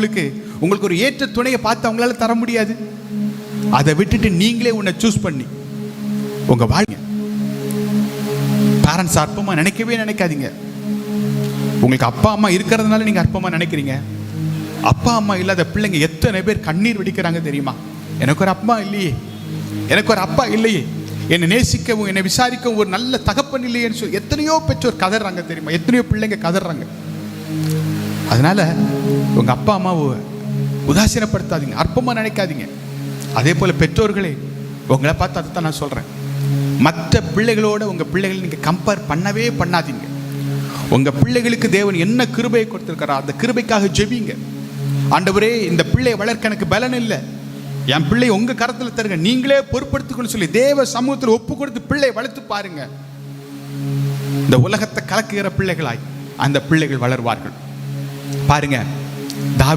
உங்களுக்கு உங்களுக்கு ஒரு ஏற்ற துணையை பார்த்து அவங்களால தர முடியாது. அதை விட்டுட்டு நீங்களே உன்னை சூஸ் பண்ணி உங்க வாழ்க்கை. பேரண்ட்ஸ் அற்பமா நினைக்கவே நினைக்காதீங்க. உங்களுக்கு அப்பா அம்மா இருக்கிறதுனால நீங்க அற்பமா நினைக்கிறீங்க. அப்பா அம்மா இல்லாத பிள்ளைங்க எத்தனை பேர் கண்ணீர் வெடிக்கிறாங்க தெரியுமா? எனக்கு ஒரு அப்பா இல்லையே. எனக்கு ஒரு அப்பா இல்லையே. என்னை நேசிக்கவும் என்னை விசாரிக்கவும் ஒரு நல்ல தகப்பன் இல்லையேன்னு சொல்லி எத்தனையோ பெற்றோர் கதறாங்க தெரியுமா? எத்தனையோ பிள்ளைங்க கதறாங்க. அதனால உங்க அப்பா அம்மாவை உதாசீனப்படுத்தாதீங்க அற்பமா நினைக்காதீங்க. அதே போல பெற்றோர்களே உங்களை பார்த்து அதை தான் நான் சொல்றேன். மற்ற பிள்ளைகளோட உங்க பிள்ளைகளை நீங்க கம்பேர் பண்ணவே பண்ணாதீங்க. உங்க பிள்ளைகளுக்கு தேவன் என்ன கிருபையை கொடுத்திருக்கிறார் அந்த கிருபைக்காக ஜெபிங்க. ஆண்டவரே இந்த பிள்ளையை வளர்க்க எனக்கு பலன் இல்லை. என் பிள்ளை உங்க கரத்தில் தருங்க நீங்களே பொறுப்படுத்திக்கணும்னு சொல்லி தேவ சமூகத்தில் ஒப்பு கொடுத்து பிள்ளை வளர்த்து பாருங்க. இந்த உலகத்தை கலக்குகிற பிள்ளைகளாய் அந்த பிள்ளைகள் வளர்வார்கள். பாருங்க 나